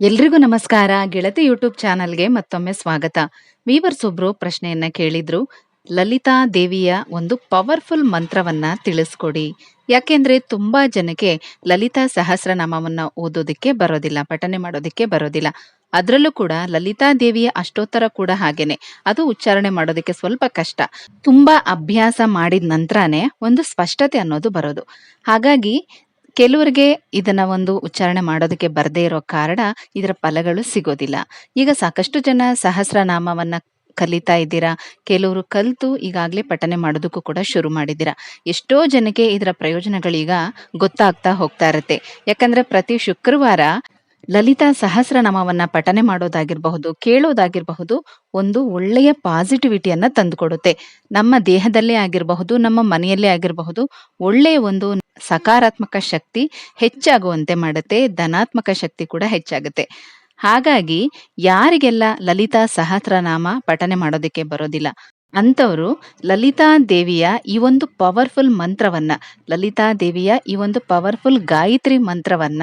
ಎಲ್ರಿಗೂ ನಮಸ್ಕಾರ. ಗೆಳತಿ ಯೂಟ್ಯೂಬ್ ಚಾನಲ್ಗೆ ಮತ್ತೊಮ್ಮೆ ಸ್ವಾಗತ. ವೀವರ್ಸ್ ಒಬ್ರು ಪ್ರಶ್ನೆಯನ್ನ ಕೇಳಿದ್ರು. ಲಲಿತಾ ದೇವಿಯ ಒಂದು ಪವರ್ಫುಲ್ ಮಂತ್ರವನ್ನ ತಿಳಿಸ್ಕೊಡಿ. ಯಾಕೆಂದ್ರೆ ತುಂಬಾ ಜನಕ್ಕೆ ಲಲಿತಾ ಸಹಸ್ರನಾಮವನ್ನ ಓದೋದಕ್ಕೆ ಬರೋದಿಲ್ಲ, ಪಠನೆ ಮಾಡೋದಕ್ಕೆ ಬರೋದಿಲ್ಲ. ಅದರಲ್ಲೂ ಕೂಡ ಲಲಿತಾ ದೇವಿಯ ಅಷ್ಟೋತ್ತರ ಕೂಡ ಹಾಗೇನೆ. ಅದು ಉಚ್ಚಾರಣೆ ಮಾಡೋದಕ್ಕೆ ಸ್ವಲ್ಪ ಕಷ್ಟ. ತುಂಬಾ ಅಭ್ಯಾಸ ಮಾಡಿದ ನಂತರನೇ ಒಂದು ಸ್ಪಷ್ಟತೆ ಅನ್ನೋದು ಬರೋದು. ಹಾಗಾಗಿ ಕೆಲವರಿಗೆ ಇದನ್ನ ಒಂದು ಉಚ್ಚಾರಣೆ ಮಾಡೋದಕ್ಕೆ ಬರದೇ ಇರೋ ಕಾರಣ ಇದರ ಫಲಗಳು ಸಿಗೋದಿಲ್ಲ. ಈಗ ಸಾಕಷ್ಟು ಜನ ಸಹಸ್ರನಾಮವನ್ನ ಕಲಿತಾ ಇದ್ದೀರಾ? ಕೆಲವರು ಕಲಿತು ಈಗಾಗಲೇ ಪಠನೆ ಮಾಡೋದಕ್ಕೂ ಕೂಡ ಶುರು ಮಾಡಿದ್ದೀರಾ? ಎಷ್ಟೋ ಜನಕ್ಕೆ ಇದರ ಪ್ರಯೋಜನಗಳೀಗ ಗೊತ್ತಾಗ್ತಾ ಹೋಗ್ತಾ ಇರುತ್ತೆ. ಯಾಕಂದ್ರೆ ಪ್ರತಿ ಶುಕ್ರವಾರ ಲಲಿತಾ ಸಹಸ್ರನಾಮವನ್ನ ಪಠನೆ ಮಾಡೋದಾಗಿರಬಹುದು, ಕೇಳೋದಾಗಿರಬಹುದು, ಒಂದು ಒಳ್ಳೆಯ ಪಾಸಿಟಿವಿಟಿಯನ್ನ ತಂದುಕೊಡುತ್ತೆ. ನಮ್ಮ ದೇಹದಲ್ಲೇ ಆಗಿರಬಹುದು, ನಮ್ಮ ಮನೆಯಲ್ಲೇ ಆಗಿರಬಹುದು, ಒಳ್ಳೆಯ ಒಂದು ಸಕಾರಾತ್ಮಕ ಶಕ್ತಿ ಹೆಚ್ಚಾಗುವಂತೆ ಮಾಡುತ್ತೆ, ಧನಾತ್ಮಕ ಶಕ್ತಿ ಕೂಡ ಹೆಚ್ಚಾಗುತ್ತೆ. ಹಾಗಾಗಿ ಯಾರಿಗೆಲ್ಲ ಲಲಿತಾ ಸಹಸ್ರನಾಮ ಪಠನೆ ಮಾಡೋದಕ್ಕೆ ಬರೋದಿಲ್ಲ, ಅಂಥವರು ಲಲಿತಾ ದೇವಿಯ ಈ ಒಂದು ಪವರ್ಫುಲ್ ಮಂತ್ರವನ್ನ, ಲಲಿತಾ ದೇವಿಯ ಈ ಒಂದು ಪವರ್ಫುಲ್ ಗಾಯತ್ರಿ ಮಂತ್ರವನ್ನ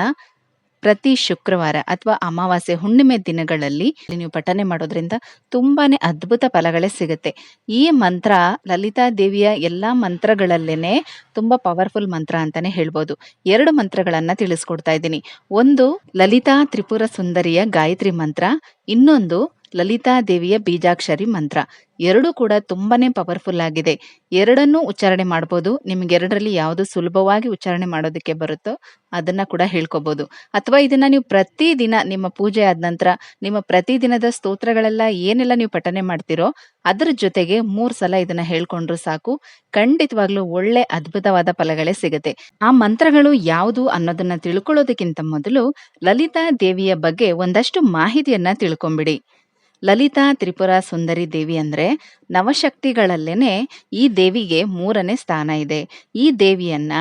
ಪ್ರತಿ ಶುಕ್ರವಾರ ಅಥವಾ ಅಮಾವಾಸ್ಯೆ ಹುಣ್ಣಿಮೆ ದಿನಗಳಲ್ಲಿ ನೀವು ಪಠನೆ ಮಾಡೋದ್ರಿಂದ ತುಂಬಾನೇ ಅದ್ಭುತ ಫಲಗಳೇ ಸಿಗುತ್ತೆ. ಈ ಮಂತ್ರ ಲಲಿತಾ ದೇವಿಯ ಎಲ್ಲಾ ಮಂತ್ರಗಳಲ್ಲೇನೆ ತುಂಬಾ ಪವರ್ಫುಲ್ ಮಂತ್ರ ಅಂತಾನೆ ಹೇಳ್ಬೋದು. ಎರಡು ಮಂತ್ರಗಳನ್ನ ತಿಳಿಸ್ಕೊಡ್ತಾ ಇದ್ದೀನಿ. ಒಂದು ಲಲಿತಾ ತ್ರಿಪುರ ಸುಂದರಿಯ ಗಾಯತ್ರಿ ಮಂತ್ರ, ಇನ್ನೊಂದು ಲಲಿತಾ ದೇವಿಯ ಬೀಜಾಕ್ಷರಿ ಮಂತ್ರ. ಎರಡು ಕೂಡ ತುಂಬಾನೇ ಪವರ್ಫುಲ್ ಆಗಿದೆ. ಎರಡನ್ನೂ ಉಚ್ಚಾರಣೆ ಮಾಡ್ಬೋದು. ನಿಮ್ಗೆ ಎರಡರಲ್ಲಿ ಯಾವುದು ಸುಲಭವಾಗಿ ಉಚ್ಚಾರಣೆ ಮಾಡೋದಕ್ಕೆ ಬರುತ್ತೋ ಅದನ್ನ ಕೂಡ ಹೇಳ್ಕೊಬಹುದು ಅಥವಾ ಇದನ್ನ ನೀವು ಪ್ರತಿದಿನ ನಿಮ್ಮ ಪೂಜೆ ಆದ ನಂತರ, ನಿಮ್ಮ ಪ್ರತಿದಿನದ ಸ್ತೋತ್ರಗಳೆಲ್ಲ ಏನೆಲ್ಲ ನೀವು ಪಠನೆ ಮಾಡ್ತಿರೋ ಅದ್ರ ಜೊತೆಗೆ ಮೂರ್ ಸಲ ಇದನ್ನ ಹೇಳ್ಕೊಂಡ್ರು ಸಾಕು. ಖಂಡಿತವಾಗ್ಲೂ ಒಳ್ಳೆ ಅದ್ಭುತವಾದ ಫಲಗಳೇ ಸಿಗುತ್ತೆ. ಆ ಮಂತ್ರಗಳು ಯಾವುದು ಅನ್ನೋದನ್ನ ತಿಳ್ಕೊಳ್ಳೋದಕ್ಕಿಂತ ಮೊದಲು ಲಲಿತಾ ದೇವಿಯ ಬಗ್ಗೆ ಒಂದಷ್ಟು ಮಾಹಿತಿಯನ್ನ ತಿಳ್ಕೊಂಬಿಡಿ. ಲಲಿತಾ ತ್ರಿಪುರ ಸುಂದರಿ ದೇವಿ ಅಂದರೆ ನವಶಕ್ತಿಗಳಲ್ಲೇನೆ ಈ ದೇವಿಗೆ ಮೂರನೇ ಸ್ಥಾನ ಇದೆ. ಈ ದೇವಿಯನ್ನ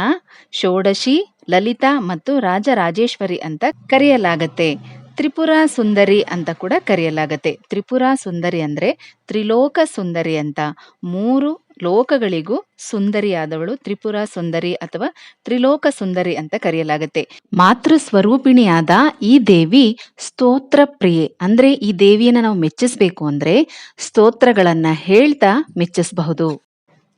ಷೋಡಶಿ, ಲಲಿತಾ ಮತ್ತು ರಾಜರಾಜೇಶ್ವರಿ ಅಂತ ಕರೆಯಲಾಗತ್ತೆ. ತ್ರಿಪುರ ಸುಂದರಿ ಅಂತ ಕೂಡ ಕರೆಯಲಾಗತ್ತೆ. ತ್ರಿಪುರ ಸುಂದರಿ ಅಂದರೆ ತ್ರಿಲೋಕ ಸುಂದರಿ ಅಂತ. ಮೂರು ಲೋಕಗಳಿಗೂ ಸುಂದರಿಯಾದವಳು ತ್ರಿಪುರ ಸುಂದರಿ ಅಥವಾ ತ್ರಿಲೋಕ ಸುಂದರಿ ಅಂತ ಕರೆಯಲಾಗುತ್ತೆ. ಮಾತೃ ಸ್ವರೂಪಿಣಿಯಾದ ಈ ದೇವಿ ಸ್ತೋತ್ರ ಪ್ರಿಯೆ. ಅಂದ್ರೆ ಈ ದೇವಿಯನ್ನ ನಾವು ಮೆಚ್ಚಿಸ್ಬೇಕು ಅಂದ್ರೆ ಸ್ತೋತ್ರಗಳನ್ನ ಹೇಳ್ತಾ ಮೆಚ್ಚಿಸಬಹುದು.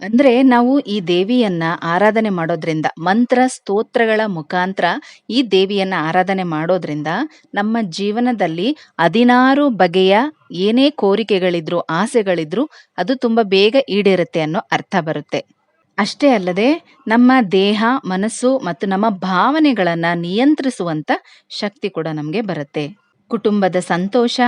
ಅಂದ್ರೆ ನಾವು ಈ ದೇವಿಯನ್ನ ಆರಾಧನೆ ಮಾಡೋದ್ರಿಂದ, ಮಂತ್ರ ಸ್ತೋತ್ರಗಳ ಮುಖಾಂತರ ಈ ದೇವಿಯನ್ನ ಆರಾಧನೆ ಮಾಡೋದ್ರಿಂದ ನಮ್ಮ ಜೀವನದಲ್ಲಿ ಹದಿನಾರು ಬಗೆಯ ಏನೇ ಕೋರಿಕೆಗಳಿದ್ರು, ಆಸೆಗಳಿದ್ರು ಅದು ತುಂಬಾ ಬೇಗ ಈಡೇರುತ್ತೆ ಅನ್ನೋ ಅರ್ಥ ಬರುತ್ತೆ. ಅಷ್ಟೇ ಅಲ್ಲದೆ ನಮ್ಮ ದೇಹ, ಮನಸ್ಸು ಮತ್ತು ನಮ್ಮ ಭಾವನೆಗಳನ್ನ ನಿಯಂತ್ರಿಸುವಂತ ಶಕ್ತಿ ಕೂಡ ನಮಗೆ ಬರುತ್ತೆ. ಕುಟುಂಬದ ಸಂತೋಷ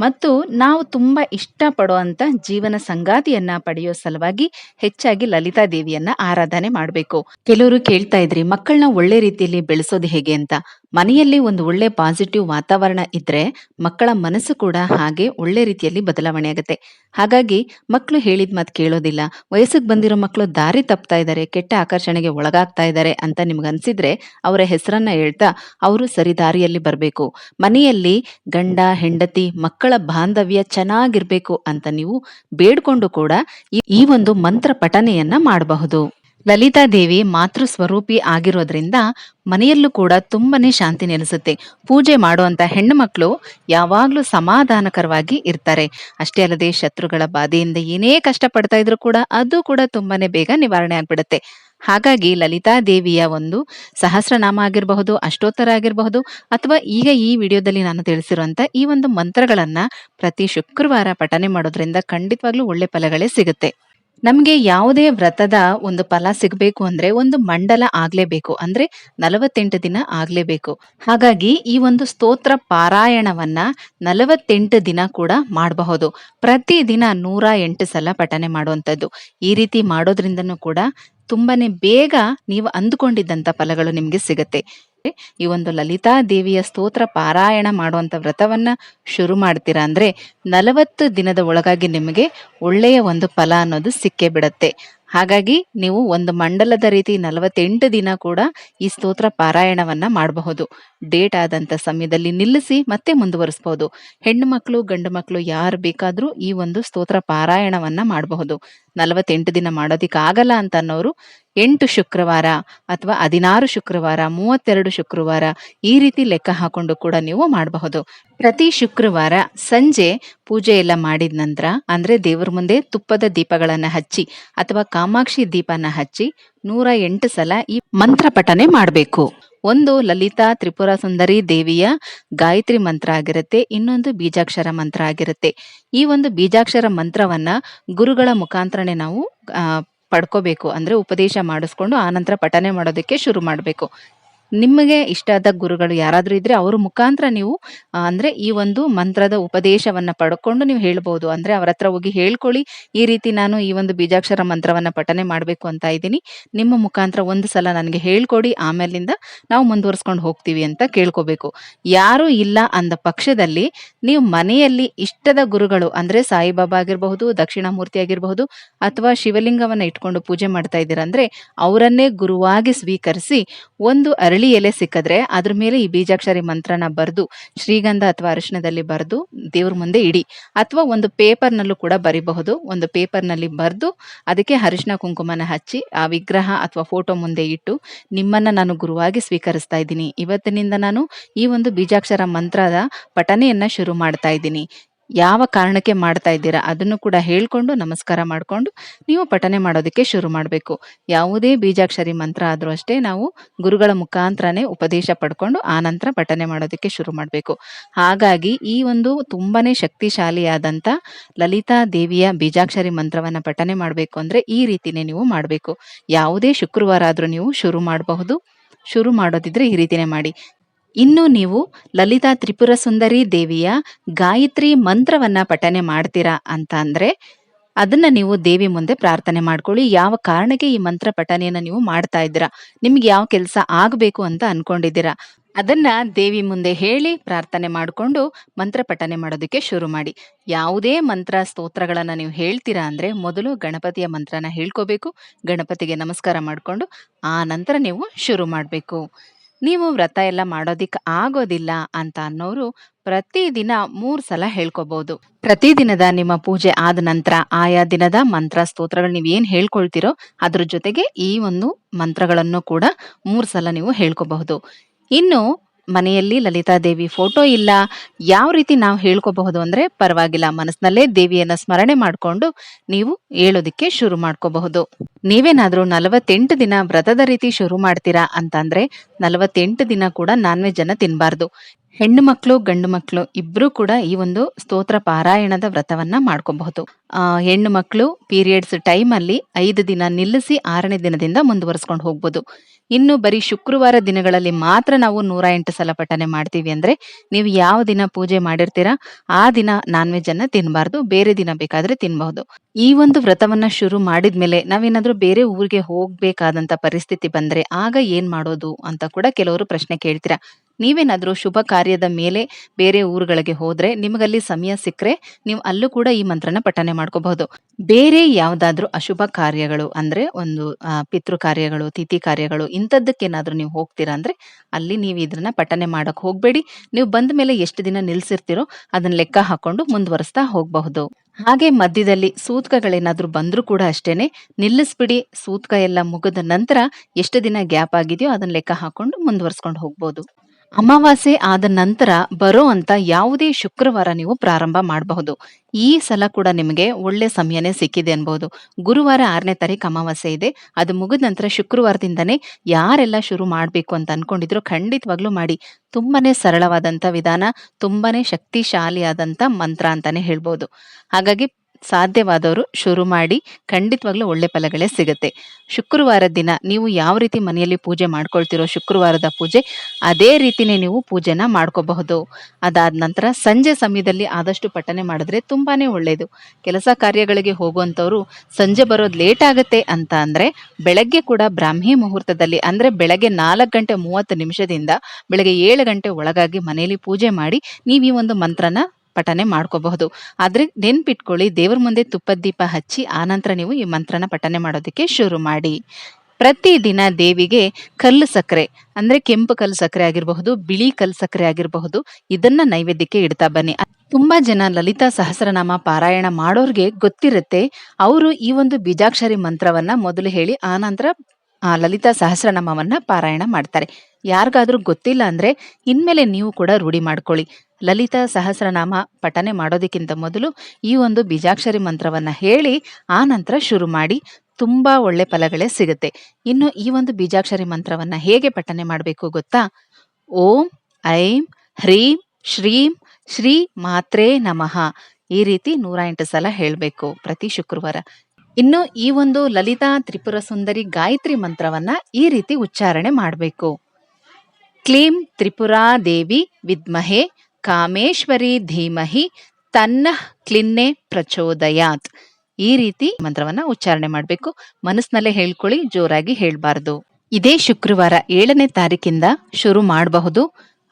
ಮತ್ತು ನಾವು ತುಂಬಾ ಇಷ್ಟಪಡುವಂಥ ಜೀವನ ಸಂಗಾತಿಯನ್ನ ಪಡೆಯೋ ಸಲುವಾಗಿ ಹೆಚ್ಚಾಗಿ ಲಲಿತಾ ದೇವಿಯನ್ನ ಆರಾಧನೆ ಮಾಡಬೇಕು. ಕೆಲವರು ಕೇಳ್ತಾ ಇದ್ರಿ ಮಕ್ಕಳನ್ನ ಒಳ್ಳೆ ರೀತಿಯಲ್ಲಿ ಬೆಳೆಸೋದು ಹೇಗೆ ಅಂತ? ಮನೆಯಲ್ಲಿ ಒಂದು ಒಳ್ಳೆ ಪಾಸಿಟಿವ್ ವಾತಾವರಣ ಇದ್ರೆ ಮಕ್ಕಳ ಮನಸ್ಸು ಕೂಡ ಹಾಗೆ ಒಳ್ಳೆ ರೀತಿಯಲ್ಲಿ ಬದಲಾವಣೆ ಆಗುತ್ತೆ. ಹಾಗಾಗಿ ಮಕ್ಕಳು ಹೇಳಿದ ಮಾತು ಕೇಳೋದಿಲ್ಲ. ವಯಸ್ಸಿಗೆ ಬಂದಿರೋ ಮಕ್ಕಳು ದಾರಿ ತಪ್ತಾ ಇದ್ದಾರೆ ಕೆಟ್ಟ ಆಕರ್ಷಣೆಗೆ ಒಳಗಾಗ್ತಾ ಇದ್ದಾರೆ ಅಂತ ನಿಮ್ಗೆ ಅನ್ಸಿದ್ರೆ ಅವರ ಹೆಸರನ್ನ ಹೇಳ್ತಾ ಅವರು ಸರಿ ದಾರಿಯಲ್ಲಿ ಬರಬೇಕು. ಮನೆಯಲ್ಲಿ ಗಂಡ, ಹೆಂಡತಿ, ಮಕ್ಕಳ ಬಾಂಧವ್ಯ ಚೆನ್ನಾಗಿರ್ಬೇಕು ಅಂತ ನೀವು ಬೇಡ್ಕೊಂಡು ಕೂಡ ಈ ಒಂದು ಮಂತ್ರ ಪಠನೆಯನ್ನ ಮಾಡಬಹುದು. ಲಲಿತಾ ದೇವಿ ಮಾತೃ ಸ್ವರೂಪಿ ಆಗಿರೋದ್ರಿಂದ ಮನೆಯಲ್ಲೂ ಕೂಡ ತುಂಬಾನೇ ಶಾಂತಿ ನೆಲೆಸುತ್ತೆ. ಪೂಜೆ ಮಾಡುವಂತ ಹೆಣ್ಣು ಮಕ್ಕಳು ಯಾವಾಗ್ಲೂ ಸಮಾಧಾನಕರವಾಗಿ ಇರ್ತಾರೆ. ಅಷ್ಟೇ ಅಲ್ಲದೆ ಶತ್ರುಗಳ ಬಾಧೆಯಿಂದ ಏನೇ ಕಷ್ಟ ಪಡ್ತಾ ಇದ್ರು ಕೂಡ ಅದು ಕೂಡ ತುಂಬಾನೇ ಬೇಗ ನಿವಾರಣೆ ಆಗ್ಬಿಡುತ್ತೆ. ಹಾಗಾಗಿ ಲಲಿತಾ ದೇವಿಯ ಒಂದು ಸಹಸ್ರನಾಮ ಆಗಿರಬಹುದು, ಅಷ್ಟೋತ್ತರ ಆಗಿರಬಹುದು, ಅಥವಾ ಈಗ ಈ ವಿಡಿಯೋದಲ್ಲಿ ನಾನು ತಿಳಿಸಿರುವಂತ ಈ ಒಂದು ಮಂತ್ರಗಳನ್ನ ಪ್ರತಿ ಶುಕ್ರವಾರ ಪಠನೆ ಮಾಡೋದ್ರಿಂದ ಖಂಡಿತವಾಗ್ಲೂ ಒಳ್ಳೆ ಫಲಗಳೇ ಸಿಗುತ್ತೆ. ನಮ್ಗೆ ಯಾವುದೇ ವ್ರತದ ಒಂದು ಫಲ ಸಿಗಬೇಕು ಅಂದ್ರೆ ಒಂದು ಮಂಡಲ ಆಗ್ಲೇಬೇಕು, ಅಂದ್ರೆ ನಲವತ್ತೆಂಟು ದಿನ ಆಗ್ಲೇಬೇಕು. ಹಾಗಾಗಿ ಈ ಒಂದು ಸ್ತೋತ್ರ ಪಾರಾಯಣವನ್ನ ನಲವತ್ತೆಂಟು ದಿನ ಕೂಡ ಮಾಡಬಹುದು. ಪ್ರತಿ ದಿನ ನೂರ ಎಂಟು ಸಲ ಪಠನೆ ಮಾಡುವಂಥದ್ದು. ಈ ರೀತಿ ಮಾಡೋದ್ರಿಂದನೂ ಕೂಡ ತುಂಬಾನೇ ಬೇಗ ನೀವು ಅಂದುಕೊಂಡಿದ್ದಂತ ಫಲಗಳು ನಿಮ್ಗೆ ಸಿಗುತ್ತೆ. ಈ ಒಂದು ಲಲಿತಾ ದೇವಿಯ ಸ್ತೋತ್ರ ಪಾರಾಯಣ ಮಾಡುವಂತ ವ್ರತವನ್ನ ಶುರು ಮಾಡ್ತೀರಾ ಅಂದ್ರೆ ನಲವತ್ತು ದಿನದ ಒಳಗಾಗಿ ನಿಮಗೆ ಒಳ್ಳೆಯ ಒಂದು ಫಲ ಅನ್ನೋದು ಸಿಕ್ಕೇ ಬಿಡತ್ತೆ. ಹಾಗಾಗಿ ನೀವು ಒಂದು ಮಂಡಲದ ರೀತಿ ನಲವತ್ತೆಂಟು ದಿನ ಕೂಡ ಈ ಸ್ತೋತ್ರ ಪಾರಾಯಣವನ್ನ ಮಾಡಬಹುದು. ಡೇಟ್ ಆದಂತ ಸಮಯದಲ್ಲಿ ನಿಲ್ಲಿಸಿ ಮತ್ತೆ ಮುಂದುವರಿಸಬಹುದು. ಹೆಣ್ಣು ಮಕ್ಕಳು ಗಂಡು ಮಕ್ಕಳು ಯಾರು ಬೇಕಾದ್ರೂ ಈ ಒಂದು ಸ್ತೋತ್ರ ಪಾರಾಯಣವನ್ನ ಮಾಡಬಹುದು. ನಲವತ್ತೆಂಟು ದಿನ ಮಾಡೋದಿಕ್ ಆಗಲ್ಲ ಅಂತ ಅನ್ನೋರು ಎಂಟು ಶುಕ್ರವಾರ ಅಥವಾ ಹದಿನಾರು ಶುಕ್ರವಾರ, ಮೂವತ್ತೆರಡು ಶುಕ್ರವಾರ ಈ ರೀತಿ ಲೆಕ್ಕ ಹಾಕೊಂಡು ಕೂಡ ನೀವು ಮಾಡಬಹುದು. ಪ್ರತಿ ಶುಕ್ರವಾರ ಸಂಜೆ ಪೂಜೆ ಎಲ್ಲ ಮಾಡಿದ ನಂತರ, ಅಂದ್ರೆ ದೇವರ ಮುಂದೆ ತುಪ್ಪದ ದೀಪಗಳನ್ನ ಹಚ್ಚಿ ಅಥವಾ ಕಾಮಾಕ್ಷಿ ದೀಪನ ಹಚ್ಚಿ ನೂರ ಎಂಟು ಸಲ ಈ ಮಂತ್ರ ಪಠನೆ ಮಾಡಬೇಕು. ಒಂದು ಲಲಿತಾ ತ್ರಿಪುರ ಸುಂದರಿ ದೇವಿಯ ಗಾಯತ್ರಿ ಮಂತ್ರ ಆಗಿರುತ್ತೆ, ಇನ್ನೊಂದು ಬೀಜಾಕ್ಷರ ಮಂತ್ರ ಆಗಿರುತ್ತೆ. ಈ ಒಂದು ಬೀಜಾಕ್ಷರ ಮಂತ್ರವನ್ನ ಗುರುಗಳ ಮುಖಾಂತರನೇ ನಾವು ಪಡ್ಕೋಬೇಕು. ಅಂದ್ರೆ ಉಪದೇಶ ಮಾಡಿಸ್ಕೊಂಡು ಆನಂತರ ಪಠನೆ ಮಾಡೋದಕ್ಕೆ ಶುರು ಮಾಡಬೇಕು. ನಿಮಗೆ ಇಷ್ಟ ಆದ ಗುರುಗಳು ಯಾರಾದರೂ ಇದ್ರೆ ಅವ್ರ ಮುಖಾಂತರ ನೀವು ಅಂದ್ರೆ ಈ ಒಂದು ಮಂತ್ರದ ಉಪದೇಶವನ್ನ ಪಡ್ಕೊಂಡು ನೀವು ಹೇಳ್ಬೋದು. ಅಂದ್ರೆ ಅವ್ರ ಹತ್ರ ಹೋಗಿ ಹೇಳ್ಕೊಳ್ಳಿ. ಈ ರೀತಿ ನಾನು ಈ ಒಂದು ಬೀಜಾಕ್ಷರ ಮಂತ್ರವನ್ನ ಪಠನೆ ಮಾಡಬೇಕು ಅಂತ ಇದ್ದೀನಿ. ನಿಮ್ಮ ಮುಖಾಂತರ ಒಂದು ಸಲ ನನಗೆ ಹೇಳ್ಕೊಡಿ. ಆಮೇಲಿಂದ ನಾವು ಮುಂದುವರ್ಸ್ಕೊಂಡು ಹೋಗ್ತೀವಿ ಅಂತ ಕೇಳ್ಕೋಬೇಕು. ಯಾರು ಇಲ್ಲ ಅಂದ ಪಕ್ಷದಲ್ಲಿ ನೀವು ಮನೆಯಲ್ಲಿ ಇಷ್ಟದ ಗುರುಗಳು, ಅಂದ್ರೆ ಸಾಯಿಬಾಬಾ ಆಗಿರಬಹುದು, ದಕ್ಷಿಣಾಮೂರ್ತಿ ಆಗಿರಬಹುದು, ಅಥವಾ ಶಿವಲಿಂಗವನ್ನ ಇಟ್ಕೊಂಡು ಪೂಜೆ ಮಾಡ್ತಾ ಇದ್ದೀರಾ ಅಂದ್ರೆ ಅವರನ್ನೇ ಗುರುವಾಗಿ ಸ್ವೀಕರಿಸಿ ಒಂದು ಅರಳಿ ಎಲೆ ಸಿಕ್ಕಿದ್ರೆ ಅದ್ರ ಮೇಲೆ ಈ ಬೀಜಾಕ್ಷರಿ ಮಂತ್ರನ ಬರೆದು, ಶ್ರೀಗಂಧ ಅಥವಾ ಅರಿಶಿಣದಲ್ಲಿ ಬರೆದು ದೇವ್ರ ಮುಂದೆ ಇಡಿ. ಅಥವಾ ಒಂದು ಪೇಪರ್ನಲ್ಲೂ ಕೂಡ ಬರಿಬಹುದು. ಒಂದು ಪೇಪರ್ನಲ್ಲಿ ಬರೆದು ಅದಕ್ಕೆ ಅರಿಶಿಣ ಕುಂಕುಮನ ಹಚ್ಚಿ, ಆ ವಿಗ್ರಹ ಅಥವಾ ಫೋಟೋ ಮುಂದೆ ಇಟ್ಟು ನಿಮ್ಮನ್ನ ನಾನು ಗುರುವಾಗಿ ಸ್ವೀಕರಿಸ್ತಾ ಇದ್ದೀನಿ. ಇವತ್ತಿನಿಂದ ನಾನು ಈ ಒಂದು ಬೀಜಾಕ್ಷರ ಮಂತ್ರದ ಪಠನೆಯನ್ನ ಶುರು ಮಾಡ್ತಾ ಇದ್ದೀನಿ. ಯಾವ ಕಾರಣಕ್ಕೆ ಮಾಡ್ತಾ ಇದ್ದೀರಾ ಅದನ್ನು ಕೂಡ ಹೇಳ್ಕೊಂಡು ನಮಸ್ಕಾರ ಮಾಡಿಕೊಂಡು ನೀವು ಪಠನೆ ಮಾಡೋದಕ್ಕೆ ಶುರು ಮಾಡಬೇಕು. ಯಾವುದೇ ಬೀಜಾಕ್ಷರಿ ಮಂತ್ರ ಆದ್ರೂ ಅಷ್ಟೇ ನಾವು ಗುರುಗಳ ಮುಖಾಂತರನೇ ಉಪದೇಶ ಪಡ್ಕೊಂಡು ಆ ನಂತರ ಪಠನೆ ಮಾಡೋದಕ್ಕೆ ಶುರು ಮಾಡಬೇಕು. ಹಾಗಾಗಿ ಈ ಒಂದು ತುಂಬಾನೇ ಶಕ್ತಿಶಾಲಿಯಾದಂಥ ಲಲಿತಾ ದೇವಿಯ ಬೀಜಾಕ್ಷರಿ ಮಂತ್ರವನ್ನ ಪಠನೆ ಮಾಡಬೇಕು ಅಂದ್ರೆ ಈ ರೀತಿನೇ ನೀವು ಮಾಡಬೇಕು. ಯಾವುದೇ ಶುಕ್ರವಾರ ಆದ್ರೂ ನೀವು ಶುರು ಮಾಡಬಹುದು. ಶುರು ಮಾಡೋದಿದ್ರೆ ಈ ರೀತಿನೇ ಮಾಡಿ. ಇನ್ನು ನೀವು ಲಲಿತಾ ತ್ರಿಪುರ ಸುಂದರಿ ದೇವಿಯ ಗಾಯತ್ರಿ ಮಂತ್ರವನ್ನ ಪಠನೆ ಮಾಡ್ತೀರಾ ಅಂತ ಅಂದ್ರೆ ಅದನ್ನ ನೀವು ದೇವಿ ಮುಂದೆ ಪ್ರಾರ್ಥನೆ ಮಾಡ್ಕೊಳ್ಳಿ. ಯಾವ ಕಾರಣಕ್ಕೆ ಈ ಮಂತ್ರ ಪಠನೆಯನ್ನ ನೀವು ಮಾಡ್ತಾ ಇದ್ದೀರಾ? ನಿಮ್ಗೆ ಯಾವ ಕೆಲಸ ಆಗಬೇಕು ಅಂತ ಅನ್ಕೊಂಡಿದ್ದೀರಾ? ಅದನ್ನ ದೇವಿ ಮುಂದೆ ಹೇಳಿ ಪ್ರಾರ್ಥನೆ ಮಾಡಿಕೊಂಡು ಮಂತ್ರ ಪಠನೆ ಮಾಡೋದಕ್ಕೆ ಶುರು ಮಾಡಿ. ಯಾವುದೇ ಮಂತ್ರ ಸ್ತೋತ್ರಗಳನ್ನ ನೀವು ಹೇಳ್ತೀರಾ ಅಂದ್ರೆ ಮೊದಲು ಗಣಪತಿಯ ಮಂತ್ರನ ಹೇಳ್ಕೋಬೇಕು. ಗಣಪತಿಗೆ ನಮಸ್ಕಾರ ಮಾಡಿಕೊಂಡು ಆ ನಂತರ ನೀವು ಶುರು ಮಾಡಬೇಕು. ನೀವು ವ್ರತ ಎಲ್ಲ ಮಾಡೋದಿಕ್ಕೆ ಆಗೋದಿಲ್ಲ ಅಂತ ಅನ್ನೋರು ಪ್ರತಿದಿನ ಮೂರು ಸಲ ಹೇಳ್ಕೋಬಹುದು ಪ್ರತಿದಿನದ ನಿಮ್ಮ ಪೂಜೆ ಆದ ನಂತರ ಆಯಾ ದಿನದ ಮಂತ್ರ ಸ್ತೋತ್ರಗಳು ನೀವು ಏನ್ ಹೇಳ್ಕೊಳ್ತಿರೋ ಅದ್ರ ಜೊತೆಗೆ ಈ ಒಂದು ಮಂತ್ರಗಳನ್ನು ಕೂಡ ಮೂರ್ ಸಲ ನೀವು ಹೇಳ್ಕೋಬಹುದು. ಇನ್ನು ಮನೆಯಲ್ಲಿ ಲಲಿತಾ ದೇವಿ ಫೋಟೋ ಇಲ್ಲ, ಯಾವ ರೀತಿ ನಾವು ಹೇಳ್ಕೋಬಹುದು ಅಂದ್ರೆ ಪರವಾಗಿಲ್ಲ, ಮನಸ್ಸಿನಲ್ಲೇ ದೇವಿಯನ್ನ ಸ್ಮರಣೆ ಮಾಡ್ಕೊಂಡು ನೀವು ಹೇಳೋದಿಕ್ಕೆ ಶುರು ಮಾಡ್ಕೋಬಹುದು. ನೀವೇನಾದ್ರೂ ನಲವತ್ತೆಂಟು ದಿನ ವ್ರತದ ರೀತಿ ಶುರು ಮಾಡ್ತೀರಾ ಅಂತಂದ್ರೆ ನಲವತ್ತೆಂಟು ದಿನ ಕೂಡ ನಾನ್ ವೆಜ್ ಅನ್ನ ತಿನ್ಬಾರ್ದು. ಹೆಣ್ಣು ಮಕ್ಕಳು ಗಂಡು ಮಕ್ಕಳು ಇಬ್ರು ಕೂಡ ಈ ಒಂದು ಸ್ತೋತ್ರ ಪಾರಾಯಣದ ವ್ರತವನ್ನ ಮಾಡ್ಕೋಬಹುದು. ಹೆಣ್ಣು ಮಕ್ಕಳು ಪೀರಿಯಡ್ಸ್ ಟೈಮ್ ಅಲ್ಲಿ ಐದು ದಿನ ನಿಲ್ಲಿಸಿ ಆರನೇ ದಿನದಿಂದ ಮುಂದುವರಿಸ್ಕೊಂಡು ಹೋಗ್ಬೋದು. ಇನ್ನು ಬರೀ ಶುಕ್ರವಾರ ದಿನಗಳಲ್ಲಿ ಮಾತ್ರ ನಾವು ನೂರ ಎಂಟು ಸಲ ಪಠನೆ ಮಾಡ್ತೀವಿ ಅಂದ್ರೆ ನೀವು ಯಾವ ದಿನ ಪೂಜೆ ಮಾಡಿರ್ತೀರಾ, ಆ ದಿನ ನಾನ್ ವೆಜ್ ಅನ್ನ ತಿನ್ಬಾರ್ದು, ಬೇರೆ ದಿನ ಬೇಕಾದ್ರೆ ತಿನ್ಬಹುದು. ಈ ಒಂದು ವ್ರತವನ್ನ ಶುರು ಮಾಡಿದ್ಮೇಲೆ ನಾವೇನಾದ್ರೂ ಬೇರೆ ಊರಿಗೆ ಹೋಗ್ಬೇಕಾದಂತ ಪರಿಸ್ಥಿತಿ ಬಂದ್ರೆ ಆಗ ಏನ್ ಮಾಡೋದು ಅಂತ ಕೂಡ ಕೆಲವರು ಪ್ರಶ್ನೆ ಕೇಳ್ತೀರಾ. ನೀವೇನಾದ್ರೂ ಶುಭ ಕಾರ್ಯದ ಮೇಲೆ ಬೇರೆ ಊರುಗಳಿಗೆ ಹೋದ್ರೆ ನಿಮಗಲ್ಲಿ ಸಮಯ ಸಿಕ್ಕರೆ ನೀವು ಅಲ್ಲೂ ಕೂಡ ಈ ಮಂತ್ರನ ಪಠನೆ ಮಾಡ್ಕೋಬಹುದು. ಬೇರೆ ಯಾವುದಾದ್ರೂ ಅಶುಭ ಕಾರ್ಯಗಳು ಅಂದ್ರೆ ಒಂದು ಪಿತೃ ಕಾರ್ಯಗಳು, ತಿಥಿ ಕಾರ್ಯಗಳು ಇಂಥದ್ದಕ್ಕೇನಾದ್ರೂ ನೀವು ಹೋಗ್ತೀರಾ ಅಂದ್ರೆ ಅಲ್ಲಿ ನೀವು ಇದನ್ನ ಪಠನೆ ಮಾಡಕ್ ಹೋಗ್ಬೇಡಿ. ನೀವು ಬಂದ ಮೇಲೆ ಎಷ್ಟು ದಿನ ನಿಲ್ಸಿರ್ತೀರೋ ಅದನ್ನ ಲೆಕ್ಕ ಹಾಕೊಂಡು ಮುಂದುವರಿಸ್ತಾ ಹೋಗಬಹುದು. ಹಾಗೆ ಮಧ್ಯದಲ್ಲಿ ಸೂತ್ಕಗಳೇನಾದರೂ ಬಂದರೂ ಕೂಡ ಅಷ್ಟೇನೆ ನಿಲ್ಲಿಸ್ಬಿಡಿ. ಸೂತ್ಕ ಎಲ್ಲ ಮುಗಿದ ನಂತರ ಎಷ್ಟು ದಿನ ಗ್ಯಾಪ್ ಆಗಿದೆಯೋ ಅದನ್ನ ಲೆಕ್ಕ ಹಾಕೊಂಡು ಮುಂದುವರಿಸ್ಕೊಂಡು ಹೋಗ್ಬೋದು. ಅಮಾವಾಸ್ಯೆ ಆದ ನಂತರ ಬರೋ ಅಂತ ಯಾವುದೇ ಶುಕ್ರವಾರ ನೀವು ಪ್ರಾರಂಭ ಮಾಡಬಹುದು. ಈ ಸಲ ಕೂಡ ನಿಮಗೆ ಒಳ್ಳೆ ಸಮಯನೇ ಸಿಕ್ಕಿದೆ ಅನ್ಬಹುದು ಗುರುವಾರ ಆರನೇ ತಾರೀಕು ಅಮಾವಾಸ್ಯೆ ಇದೆ. ಅದು ಮುಗಿದ ನಂತರ ಶುಕ್ರವಾರದಿಂದನೇ ಯಾರೆಲ್ಲ ಶುರು ಮಾಡಬೇಕು ಅಂತ ಅನ್ಕೊಂಡಿದ್ರು ಖಂಡಿತವಾಗ್ಲೂ ಮಾಡಿ. ತುಂಬಾನೇ ಸರಳವಾದಂತ ವಿಧಾನ, ತುಂಬಾನೇ ಶಕ್ತಿಶಾಲಿಯಾದಂಥ ಮಂತ್ರ ಅಂತಾನೆ ಹೇಳ್ಬೋದು. ಹಾಗಾಗಿ ಸಾಧ್ಯವಾದವರು ಶುರು ಮಾಡಿ ಖಂಡಿತವಾಗ್ಲೂ ಒಳ್ಳೆ ಫಲಗಳೇ ಸಿಗುತ್ತೆ. ಶುಕ್ರವಾರ ದಿನ ನೀವು ಯಾವ ರೀತಿ ಮನೆಯಲ್ಲಿ ಪೂಜೆ ಮಾಡ್ಕೊಳ್ತಿರೋ ಶುಕ್ರವಾರದ ಪೂಜೆ, ಅದೇ ರೀತಿನೇ ನೀವು ಪೂಜೆನ ಮಾಡ್ಕೋಬಹುದು. ಅದಾದ ನಂತರ ಸಂಜೆ ಸಮಯದಲ್ಲಿ ಆದಷ್ಟು ಪಠನೆ ಮಾಡಿದ್ರೆ ತುಂಬಾನೇ ಒಳ್ಳೆಯದು ಕೆಲಸ ಕಾರ್ಯಗಳಿಗೆ ಹೋಗುವಂಥವ್ರು ಸಂಜೆ ಬರೋದು ಲೇಟ್ ಆಗುತ್ತೆ ಅಂತ ಅಂದ್ರೆ ಬೆಳಗ್ಗೆ ಕೂಡ ಬ್ರಾಹ್ಮಿ ಮುಹೂರ್ತದಲ್ಲಿ ಅಂದ್ರೆ ಬೆಳಗ್ಗೆ ನಾಲ್ಕು ಗಂಟೆ ಮೂವತ್ತು ನಿಮಿಷದಿಂದ ಬೆಳಗ್ಗೆ ಏಳು ಗಂಟೆ ಒಳಗಾಗಿ ಮನೆಯಲ್ಲಿ ಪೂಜೆ ಮಾಡಿ ನೀವು ಈ ಒಂದು ಮಂತ್ರನ ಪಠನೆ ಮಾಡ್ಕೋಬಹುದು. ಆದ್ರೆ ನೆನ್ಪಿಟ್ಕೊಳ್ಳಿ, ದೇವ್ರ ಮುಂದೆ ತುಪ್ಪದ ದೀಪ ಹಚ್ಚಿ, ಆನಂತರ ನೀವು ಈ ಮಂತ್ರನ ಪಠನೆ ಮಾಡೋದಕ್ಕೆ ಶುರು ಮಾಡಿ. ಪ್ರತಿದಿನ ದೇವಿಗೆ ಕಲ್ಲು ಸಕ್ಕರೆ ಅಂದ್ರೆ ಕೆಂಪು ಕಲ್ಲು ಸಕ್ಕರೆ ಆಗಿರಬಹುದು, ಬಿಳಿ ಕಲ್ಲು ಸಕ್ಕರೆ ಆಗಿರಬಹುದು, ಇದನ್ನ ನೈವೇದ್ಯಕ್ಕೆ ಇಡ್ತಾ ಬನ್ನಿ. ತುಂಬಾ ಜನ ಲಲಿತಾ ಸಹಸ್ರನಾಮ ಪಾರಾಯಣ ಮಾಡೋರ್ಗೆ ಗೊತ್ತಿರುತ್ತೆ, ಅವರು ಈ ಒಂದು ಬೀಜಾಕ್ಷರಿ ಮಂತ್ರವನ್ನ ಮೊದಲು ಹೇಳಿ, ಆನಂತರ ಲಲಿತಾ ಸಹಸ್ರನಾಮವನ್ನ ಪಾರಾಯಣ ಮಾಡ್ತಾರೆ. ಯಾರಿಗಾದ್ರೂ ಗೊತ್ತಿಲ್ಲ ಅಂದ್ರೆ ಇನ್ಮೇಲೆ ನೀವು ಕೂಡ ರೂಢಿ ಮಾಡ್ಕೊಳ್ಳಿ. ಲಲಿತಾ ಸಹಸ್ರನಾಮ ಪಠನೆ ಮಾಡೋದಕ್ಕಿಂತ ಮೊದಲು ಈ ಒಂದು ಬೀಜಾಕ್ಷರಿ ಮಂತ್ರವನ್ನ ಹೇಳಿ ಆ ನಂತರ ಶುರು ಮಾಡಿ ತುಂಬ ಒಳ್ಳೆ ಫಲಗಳೇ ಸಿಗುತ್ತೆ. ಇನ್ನು ಈ ಒಂದು ಬೀಜಾಕ್ಷರಿ ಮಂತ್ರವನ್ನ ಹೇಗೆ ಪಠನೆ ಮಾಡಬೇಕು ಗೊತ್ತಾ? ಓಂ, ಐಂ, ಹ್ರೀಂ, ಶ್ರೀಂ, ಶ್ರೀ ಮಾತ್ರೇ ನಮಃ. ಈ ರೀತಿ ನೂರ ಎಂಟು ಸಲ ಹೇಳಬೇಕು ಪ್ರತಿ ಶುಕ್ರವಾರ. ಇನ್ನು ಈ ಒಂದು ಲಲಿತಾ ತ್ರಿಪುರ ಸುಂದರಿ ಗಾಯತ್ರಿ ಮಂತ್ರವನ್ನ ಈ ರೀತಿ ಉಚ್ಚಾರಣೆ ಮಾಡಬೇಕು. ಕ್ಲೀಂ ತ್ರಿಪುರಾದೇವಿ ವಿದ್ಮಹೆ ಕಾಮೇಶ್ವರಿ ಧೀಮಹಿ ತನ್ನ ಕ್ಲಿನ್ನೆ ಪ್ರಚೋದಯಾತ್. ಈ ರೀತಿ ಮಂತ್ರವನ್ನ ಉಚ್ಚಾರಣೆ ಮಾಡಬೇಕು. ಮನಸ್ಸಿನಲ್ಲೇ ಹೇಳ್ಕೊಳ್ಳಿ, ಜೋರಾಗಿ ಹೇಳ್ಬಾರ್ದು. ಇದೇ ಶುಕ್ರವಾರ ಏಳನೇ ತಾರೀಕಿಂದ ಶುರು ಮಾಡಬಹುದು.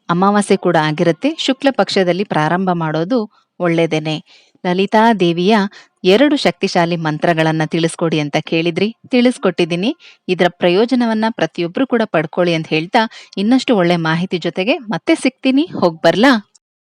ಅಮಾವಾಸ್ಯೆ ಕೂಡ ಆಗಿರುತ್ತೆ. ಶುಕ್ಲ ಪಕ್ಷದಲ್ಲಿ ಪ್ರಾರಂಭ ಮಾಡೋದು ಒಳ್ಳೇದೇನೆ. ಲಲಿತಾ ದೇವಿಯ ಎರಡು ಶಕ್ತಿಶಾಲಿ ಮಂತ್ರಗಳನ್ನ ತಿಳಿಸ್ಕೊಡಿ ಅಂತ ಕೇಳಿದ್ರಿ. ತಿಳಿಸ್ಕೊಟ್ಟಿದ್ದೀನಿ. ಇದರ ಪ್ರಯೋಜನವನ್ನ ಪ್ರತಿಯೊಬ್ರು ಕೂಡ ಪಡ್ಕೊಳ್ಳಿ ಅಂತ ಹೇಳ್ತಾ ಇನ್ನಷ್ಟು ಒಳ್ಳೆ ಮಾಹಿತಿ ಜೊತೆಗೆ ಮತ್ತೆ ಸಿಗ್ತೀನಿ. ಹೋಗ್ಬರ್ಲಾ